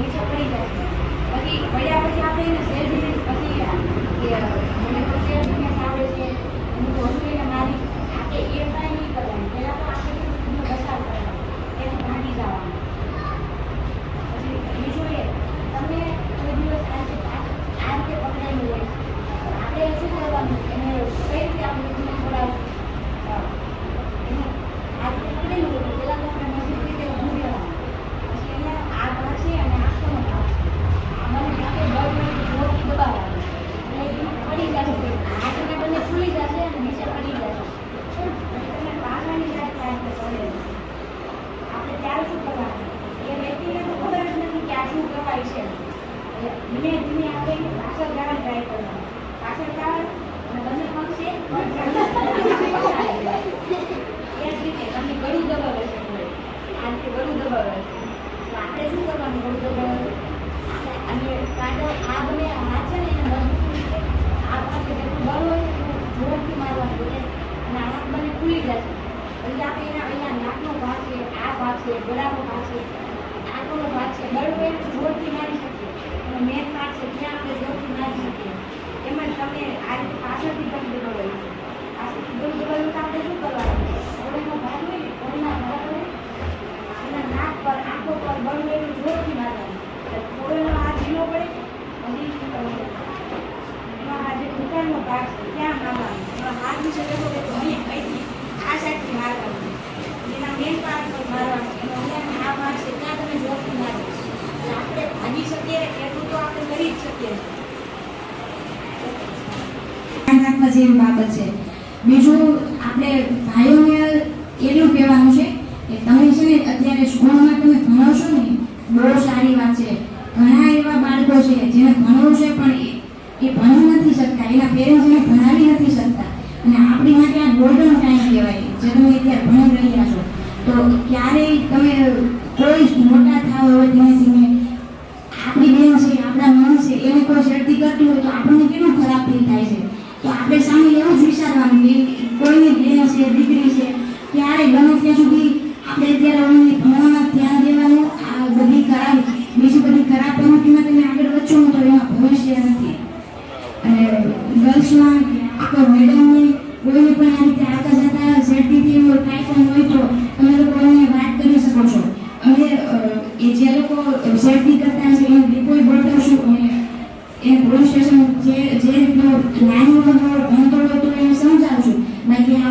નીચે પડી જાય. પછી પડ્યા પછી આપણે એને પછી મને તો સેલ છે. મારી. આપણે એ નહીં કરવાનું. પહેલાં તો આપણે બચાવ કરવાનો. એને ભાગી પછી બીજું એ તમને કોઈ દિવસ આ આ રીતે પકડાયેલું હોય. આપણે શું કરવાનું? એને કઈ રીતે આપણે મને ધીમે આપણે પાછળ ગાવા ટ્રાય કરવાનું પાછળ ગાવા અને બંને પક્ષે એ જ રીતે તમને ગળું દબાવે છે આ રીતે ગળું દબાવે છે. આપણે શું કરવાનું ગળું દબાવે અને કાંટો આ બને હાથ છે ને એને મજબૂત આ પાસે જેટલું બળ હોય એટલું જોરથી મારવાનું એટલે અને હાથ મને ખુલી જશે પછી આપણે એના અહીંયા નાકનો ભાગ છે, આ ભાગ છે, ગળાનો ભાગ છે, આંખોનો ભાગ છે. બળ હોય જોરથી મારી મેન ભાગ છે, ત્યાં આપણે જોરથી ના શકીએ એમાં તમે આ રીતે પાછળથી દબાવેલું છે પાછળથી બળ દબાવેલું તો આપણે શું કરવાનું? ઘોડાનો ભાગ હોય ને ભાગ હોય, એના નાક પર, આંખો પર બળવું એટલું જોરથી મારવાનું. એટલે ઘોડાનો હાથ ઢીલો પડે કરવાનું? એમાં આ જે દુકાનનો ભાગ છે, ત્યાં મારવાનું. એમાં હાથ નીચે જતો હોય તો અહીંયા અહીંથી આ સાઈડથી મારવાનું એના મેન પાર્ટ પર મારવાનું એનો અહીંયા આ ભાગ છે ત્યાં તમે જોરથી મારો એટલે જેવી બાબત છે. બીજું, આપણે ભાઈઓને એટલું કહેવાનું છે કે તમે છે ને અત્યારે સ્કૂલમાં તમે ભણો છો ને, બહુ સારી વાત છે. ઘણા એવા બાળકો છે જેને ભણવું છે પણ એ ભણી નથી શકતા. એના પેરેન્ટ્સ એને ભણાવી નથી શકતા. અને આપણી માટે આ ગોલ્ડન ટાઈમ કહેવાય, જે તમે અત્યારે ભણી રહ્યા છો. તો ક્યારેય તમે કોઈ મોટા થાવ હવે ધીમે ધીમે આપણા મન છે, એને કોઈ શરતી કરતી હોય તો આપણને કેટલું ખરાબ ફીલ થાય છે? તો આપણે સામે એવું જ વિચારવાનું કે કોઈની બેન છે, દીકરી છે, ક્યારે ગમે ત્યાં સુધી આપણે અત્યારે અમને ભણવામાં ધ્યાન દેવાનું, આ બધી ખરાબ, બીજી બધી ખરાબ પ્રવૃત્તિમાં તમે આગળ વધશો તો એમાં ભવિષ્ય નથી. અને ગર્લ્સમાં કોઈ મેડમને કોઈને પણ આ રીતે આવતા જતા શેરતીથી હોય, કાંઈ પણ હોય તો તમે લોકો એને વાત કરી શકો છો. અને એ જે લોકો શેરતી કરતા હશે એને રિપોર્ટ બતાવશું અને સ્ટેશન જે જે રીતનો નાની ભણતો તો એને સમજાવશું. બાકી આ